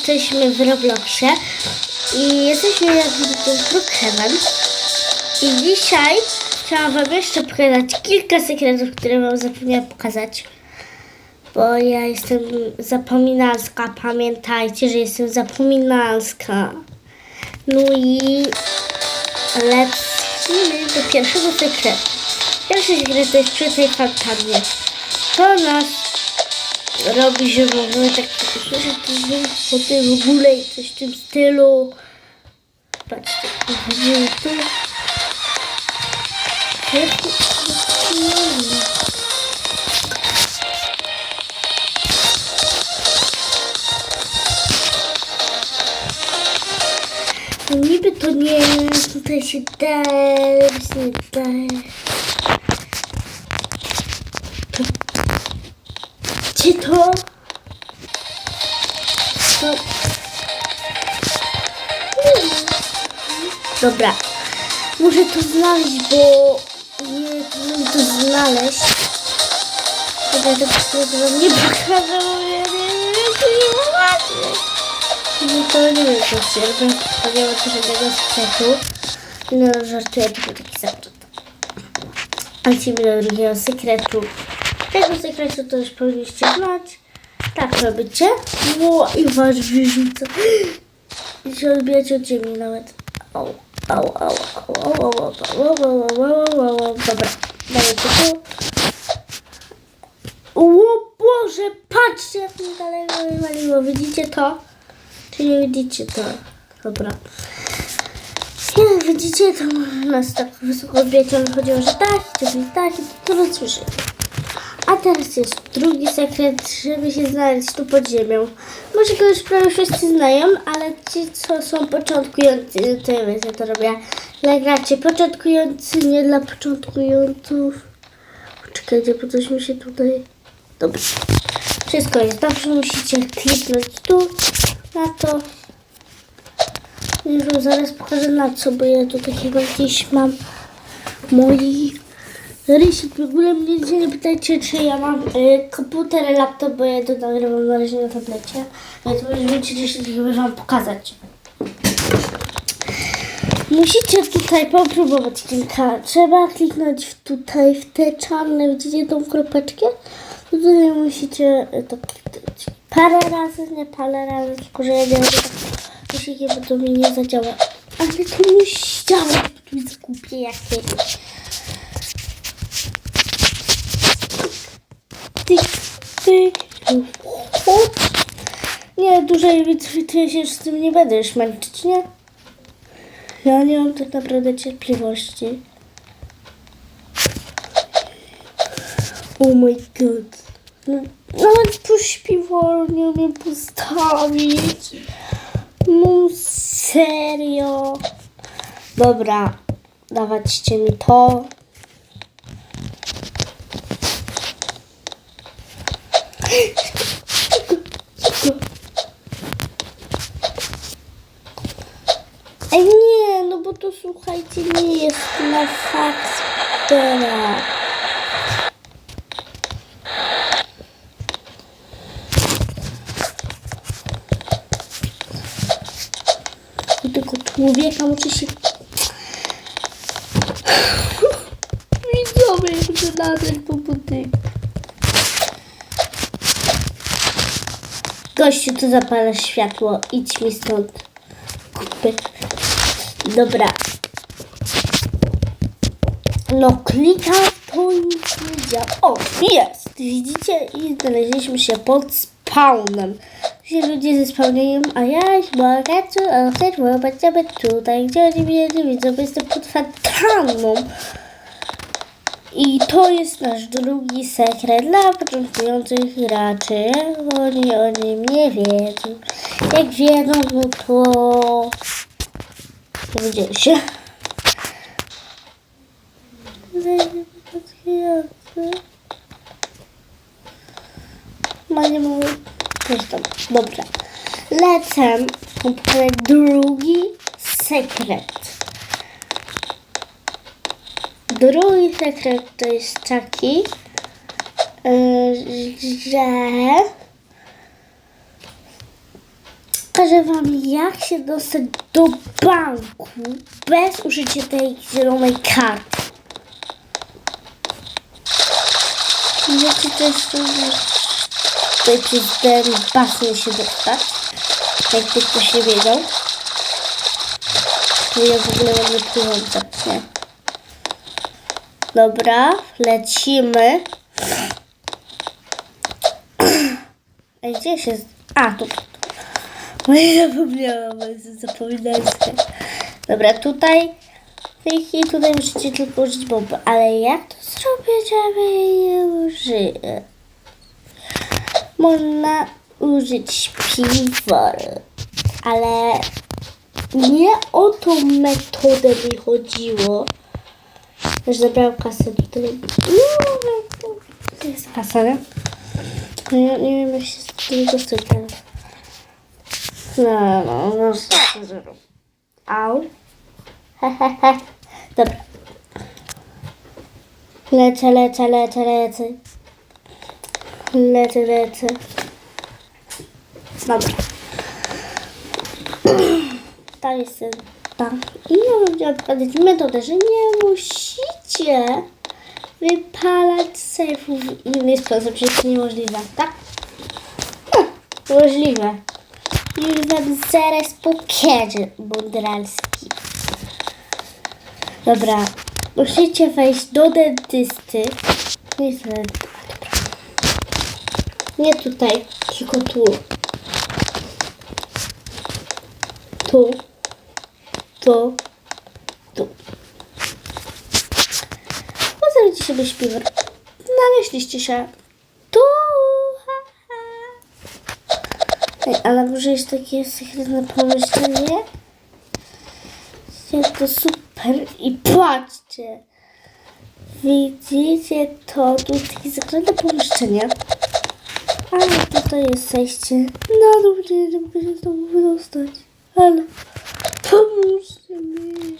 jesteśmy w Robloxie i jesteśmy jak widzicie Brookhaven. I dzisiaj chciałam wam jeszcze pokazać kilka sekretów, które wam zapomniałam pokazać. Bo ja jestem zapominalska, pamiętajcie, że jestem zapominalska. No i lecimy do pierwszego sekretu. Pierwszy sekret to jest przy tej fontannie. To nas robi, że możemy tak słyszeć po tym w ogóle i coś w tym stylu. Patrzcie, wchodzimy tu. Niby to nie, tutaj się da, nie da. Gdzie to? To... Dobra, muszę to znaleźć, bo nie umiem to znaleźć. Dobra, to wam nie pokażę, bo ja nie wiem, to nie ładnie. No to nie wiem, co się robię. Nie ma tu żadnego sekretu. No, żartuję, tylko taki sekret. A lecimy do drugiego sekretu. Tego sekretu to już powinniście znać. Tak robicie. Ło, i wasz wyrzuca. I się odbijacie od ziemi nawet. Au, au, au, au, au, au, au, au, au, au, au, au. Dobra, dajecie tu. O Boże, patrzcie jak mi daleko wywaliło. Widzicie to? Czy nie widzicie to? Dobra. Jak widzicie, to nas tak wysoko odbijać, ale chodziło, że tak, jest tak, i to rozsłyszy. Teraz jest drugi sekret, żeby się znaleźć tu pod ziemią. Może go już prawie wszyscy znają, ale ci, co są początkujący, to ja wiem, to robię. Dla graczy początkujący, nie dla początkująców. Poczekajcie, bo coś mi się tutaj... Dobrze. Wszystko jest dobrze, musicie kliknąć tu, na to. Już zaraz pokażę na co, bo ja tu takiego gdzieś mam moi rysik. W ogóle mnie nie pytajcie, czy ja mam y, komputer, laptop, bo ja to nagrywam na razie na tablecie. Więc może wiecie, że się tylko wam pokazać. Musicie tutaj popróbować kilka. Trzeba kliknąć w tutaj w te czarne, widzicie tą kropeczkę? Tutaj musicie y, to kliknąć. Parę razy, nie parę razy, tylko że ja nie guzikiem, bo to mi nie zadziała. Ale to działać, bo tu głupie jakieś. Nie, dłużej wytrzymuję się z tym nie będę już męczyć, nie? Ja nie mam tak naprawdę cierpliwości. Oh my god. No, Nawet tu śpiwor nie umiem postawić. No serio. Dobra, dawaćcie mi to. Ej nie, no bo to słuchajcie, nie jest na. Do tego człowieka muszę się... Widzowie, muszę nadać po budynek. Gościu, tu zapala światło. Idź mi stąd. Kupy. Dobra. No klikam, to nic nie działa. O, jest! Widzicie? I znaleźliśmy się pod spawnem. Się ludzie zespawniają, a ja mogę tu obserwować sobie tutaj, gdzie oni mnie nie widzą, jestem pod fontanną. I to jest nasz drugi sekret dla początkujących graczy. Oni o nim nie wiedzą. Jak wiedzą, no to dowiedzieli się. No nie mówię. Zresztą, dobra. Lecę pokazać drugi sekret. Drugi sekret to jest taki, yy, że pokażę wam jak się dostać do banku bez użycia tej zielonej karty. Wiecie też, że tutaj przez ten basen się dostać. Jakby ktoś nie wiedział. To ja w ogóle mam pływące, nie? Dobra, lecimy. Ej, gdzie się... A, tu. No i zapomniałam, zapominajcie. Dobra, tutaj... Chwili tutaj musicie tylko użyć bomby. Ale jak to zrobić, żeby jej użyję? Można użyć śpiwory. Ale nie o tą metodę mi chodziło. Już zabrałam kasę tutaj. No, to jest kasa, nie? No ja nie wiem jak się z tego dostać teraz. No, no, no, no. Au. Hehehe. Dobra. Lecę, lecę, lecę, lecę. Lecę, lecę. Dobra. To jest tam. I ja chciałam pokazać metodę, że nie musicie wypalać sejfów w inny sposób, że jest niemożliwe, tak? Możliwe. Już wam zaraz pokażę, Bondralski. Dobra, musicie wejść do dentysty. Nie, nie tutaj, tylko tu. Tu. Tu. Tu. Pozwolicie sobie śpiwór. Znaleźliście się. Tu. Ej, ale może jest takie sekretne pomieszczenie? Jest to super. I patrzcie. Widzicie to? Tu jest takie sekretne pomieszczenie. Ale tutaj jest zejście dół, gdzie nie mogę się znowu wydostać. Ale pomóżcie mi.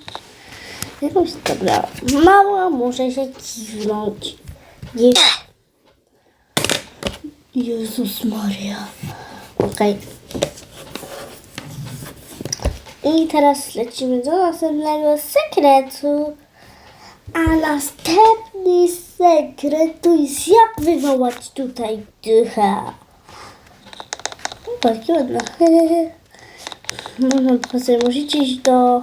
Jakoś dobra. Mała może się kiwnąć. Jezus Maria. Okej. I teraz lecimy do następnego sekretu. A następny sekret to jest jak wywołać tutaj ducha. Bardzo ładna. Sobie musicie iść do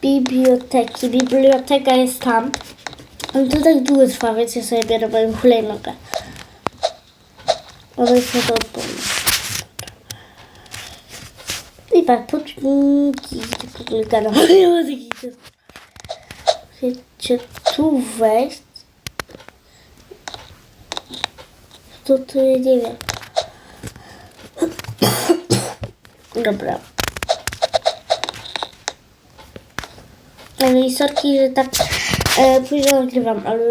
biblioteki. Biblioteka jest tam. Ale to tak długo trwa, więc ja sobie biorę moją hulajnogę. Może sobie to odpowiem. I. Nie ma takich Chcecie tu wejść? To tu nie wiem. Dobra. No i sorki, że tak e, późno nagrywam, ale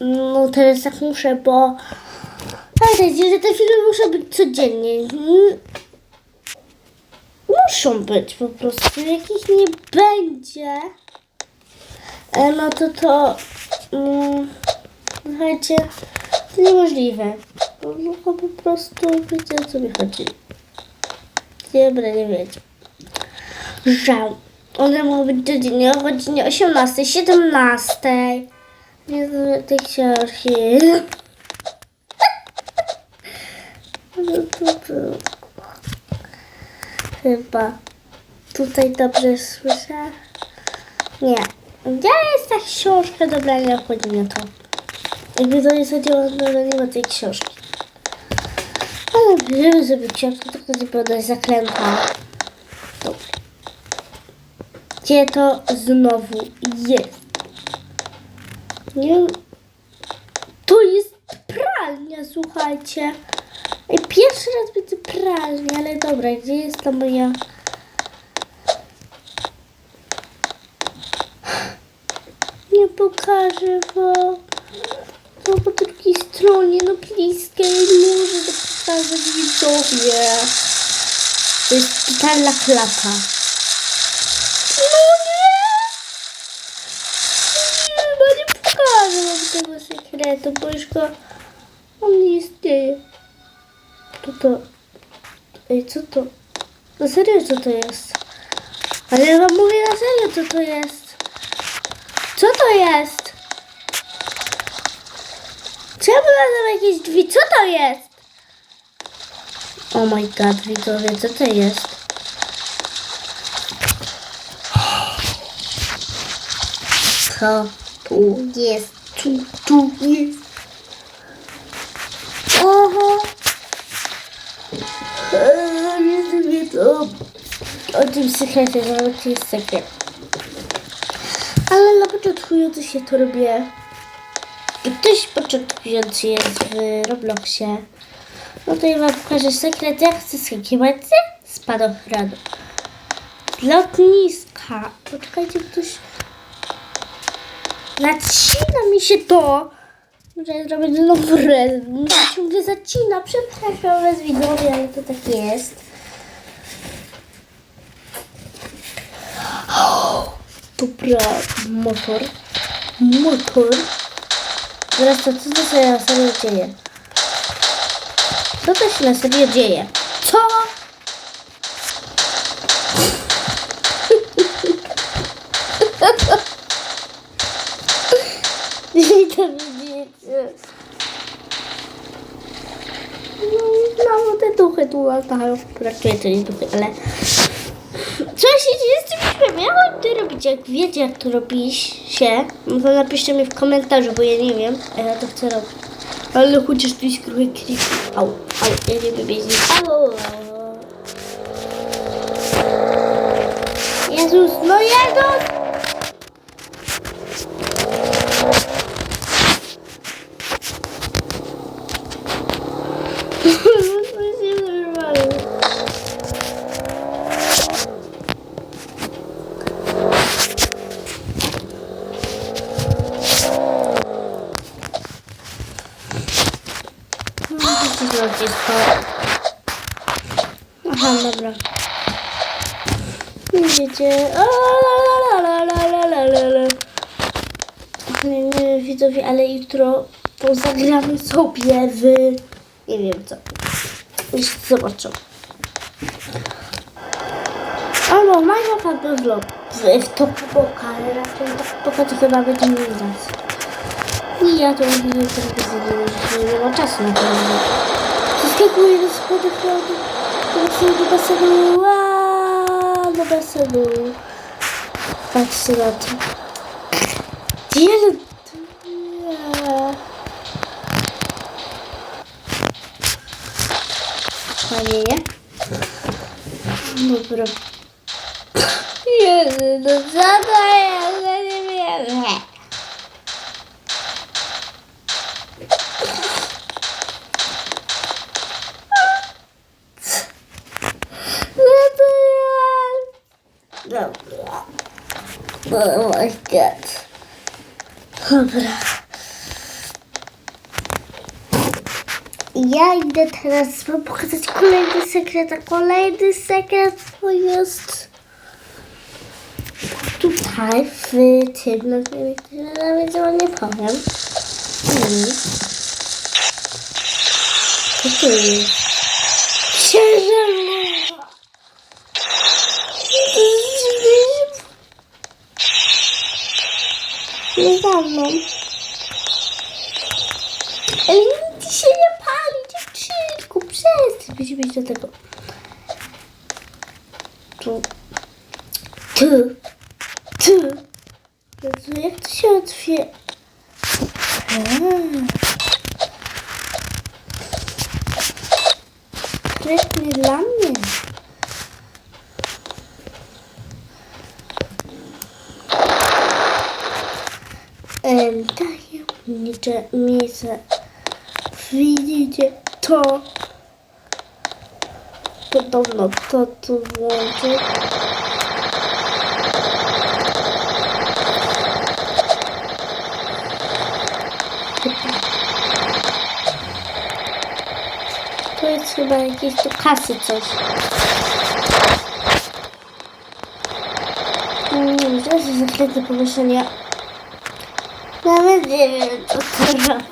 no teraz tak muszę, bo pamiętajcie, że te filmy muszą być codziennie. Muszą być po prostu. Jak ich nie będzie, e, no to to mm, słuchajcie, to niemożliwe. No, po prostu wiecie o co mi chodzi. Dobra, nie wiecie. Żal. One mogą być codziennie o godzinie 18, 17. Nie znam tej książki. No to, to. Chyba. Tutaj dobrze słyszę. Nie. Gdzie jest ta książka? Dobra, nie obchodzi to. Jakby to nie chodziło, no to nie ma tej książki. Ale bierzemy sobie książkę, tylko nie podać zaklęta. Dobra. Gdzie to znowu jest? Nie wiem. Słuchajcie. Pierwszy raz widzę pralnię, ale dobra, gdzie jest ta moja... Nie pokażę wam. No po drugiej stronie, no bliska, nie mogę to pokazać widzowie. To jest totalna klapa. No nie! Nie, no nie pokażę wam tego sekretu, bo już go... On nie istnieje. To to... Ej, co to? Na serio, co to jest? Ale ja wam mówię na serio, co to jest. Co to jest? Czemu tam jakieś drzwi? Co to jest? Oh my god, widzowie, co to jest? Co tu jest? Tu, tu jest. O tym sekrecie, że to jest sekret. Ale na początkujący się to robię. Ktoś początkujący jest w Robloxie. No to ja wam pokażę sekret, jak chcę skakiwać ze spadochronu. Lotniska. Poczekajcie, ktoś... Zacina mi się to. Muszę zrobić znowu res. Ciągle zacina. Przepraszam was widzowie, ale to tak jest. Dobra, motor. Motor. Teraz to co to się na serio dzieje? Co to się na serio dzieje? Co? I to widzicie. No, znowu te duchy tu latają. Raczej nie duchy, ale... Co się dzieje z tym światem? Ja mam to robić, jak wiecie jak to robi się, no to napiszcie mi w komentarzu, bo ja nie wiem, a ja to chcę robić. Ale chociaż tu jest trochę klik. Au, au, ja nie wiem jeździć. Au. Jezus, no Jezus! Dobra. Widzicie? La, la, la, la, la, la, la. Nie, widzowie, ale jutro to zagramy sobie w... Nie wiem co. Już zobaczą. Albo Minecraft albo vlog. W, w topu boka, ale raczej w boka to chyba będzie nie grać. I ja to nie zrobię, że nie ma czasu na to. concluir esse podcast do Barcelona. Ah, do Barcelona. Batilato. Dia Maria. É. pro dia do zadaj. My god. Dobra. Ja idę teraz wam pokazać kolejny sekret, a kolejny sekret to jest tutaj w tym, no nawet nie powiem. Mm. Jest? Sprytny dla mnie. Em, Daję nicze miejsce. Widzicie to? Podobno to tu włączy. to jest chyba jakieś do kasy coś. Mm, nie wiem, to jest zakryte pomieszczenie. Nawet nie wiem, co to robi.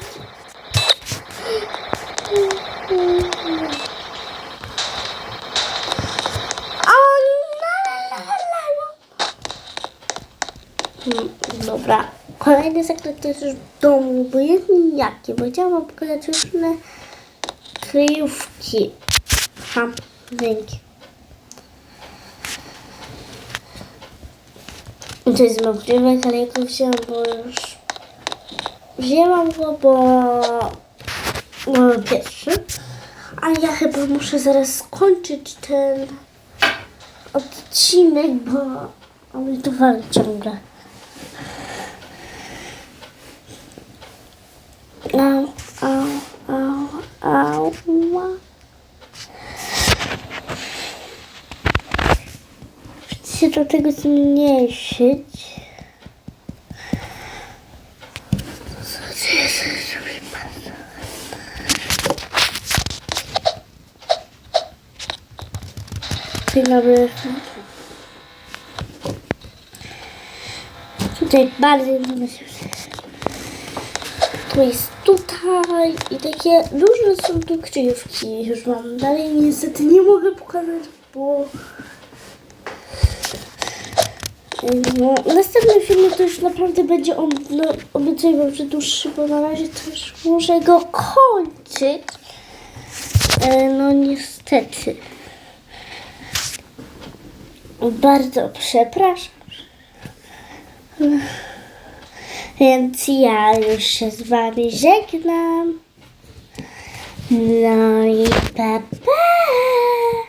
Mm, dobra, kolejny sekret to jest już w domu, obojętnie jakie, bo chciałam pokazać różne kryjówki. Ha, dzięki. To jest możliwe, ale ja go wzięłam, bo już... Wzięłam go, bo... No, pierwszy. A ja chyba muszę zaraz skończyć ten odcinek, bo on wali ciągle. Au, au, au. Chcę do tego zmniejszyć. Dzień dobry. Tutaj bardziej się To jest tutaj i takie różne są tu kryjówki. Już mam dalej niestety nie mogę pokazać, bo no, następny film to już naprawdę będzie on, no, obiecuję wam, że dłuższy, bo na razie już muszę go kończyć. E, no niestety. Bardzo przepraszam. Więc ja już się z wami żegnam. No i pa pa!